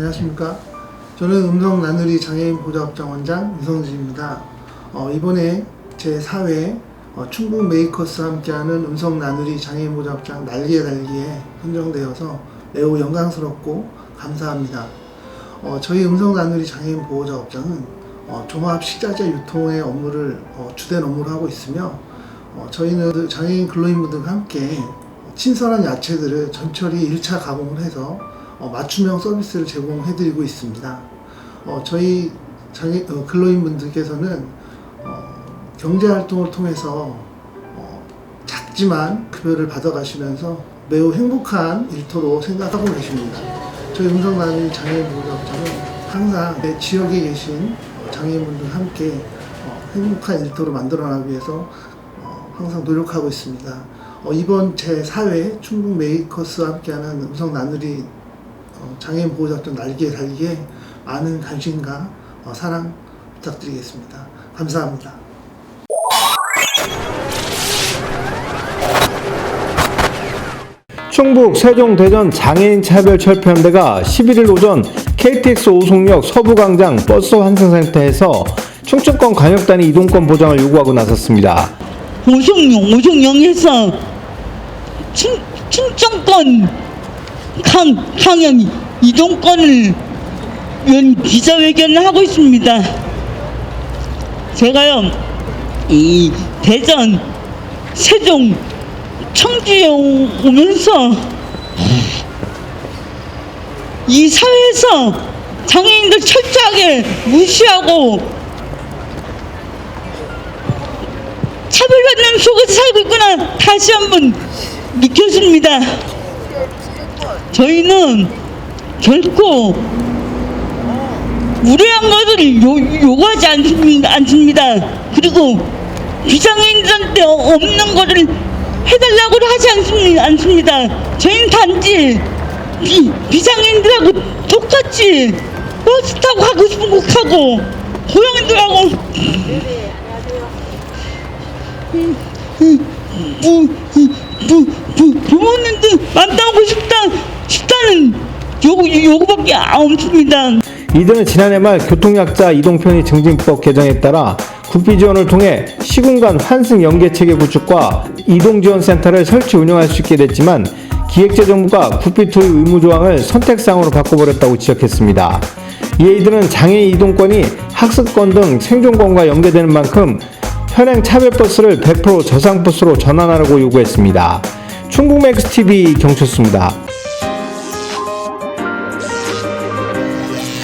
안녕하십니까. 저는 음성 나누리 장애인 보좌업장 원장 유성진입니다. 어, 이번에 제 4회 어, 충북 메이커스와 함께하는 음성 나누리 장애인 보좌업장 날개에 달기에 선정되어서 매우 영광스럽고 감사합니다. 어, 저희 음성 나누리 장애인 보호자 업장은 어, 종합 식자재 유통의 업무를 어, 주된 업무로 하고 있으며 어, 저희는 장애인 근로인분들과 함께 친선한 야채들을 전처리 1차 가공을 해서 어, 맞춤형 서비스를 제공해드리고 있습니다. 어, 저희 장애, 어, 근로인분들께서는 어, 경제활동을 통해서 어, 작지만 급여를 받아가시면서 매우 행복한 일터로 생각하고 계십니다. 저희 음성나눔 장애인 보호자업장은 항상 내 지역에 계신 어, 장애인분들과 함께 어, 행복한 일터로 만들어나가기 위해서 어, 항상 노력하고 있습니다. 어, 이번 제4회 충북 메이커스와 함께하는 음성 나누리 어, 장애인 보호자업장 날개에 달기에 많은 관심과 어, 사랑 부탁드리겠습니다. 감사합니다. 충북 세종 대전 장애인 차별 철폐연대가 11일 오전 KTX 오송역 서부광장 버스 환승센터에서 충청권 광역단위 이동권 보장을 요구하고 나섰습니다. 오송용, 오송용에서 충, 충청권 강, 강연 이 동권을 위한 기자회견을 하고 있습니다. 제가요, 이 대전, 세종, 청주에 오- 오면서 이 사회에서 장애인들 철저하게 무시하고 차별받는 속에서 살고 있구나 다시 한번 느꼈습니다. 저희는 결코 무례한 것을 요, 요구하지 않습니다. 않습니다. 그리고 비장애인들한테 없는 것을 해달라고 하지 않습니다. 않습니다. 저희는 단지 비, 비장애인들하고 똑같이 버스 타고 가고 싶은 곳 가고 고양이들하고 부모님들 만나고 싶다, 요구, 요구밖에 없습니다. 이들은 지난해 말 교통약자 이동편의 증진법 개정에 따라 국비 지원을 통해 시군간 환승 연계 체계 구축과 이동 지원 센터를 설치 운영할 수 있게 됐지만 기획재정부가 국비 토의 의무 조항을 선택 사항으로 바꿔버렸다고 지적했습니다. 이에 이들은 장애인 이동권이 학습권 등 생존권과 연계되는 만큼 현행 차별버스를 100% 저상버스로 전환하라고 요구했습니다. 충북맥스TV 경철수입니다.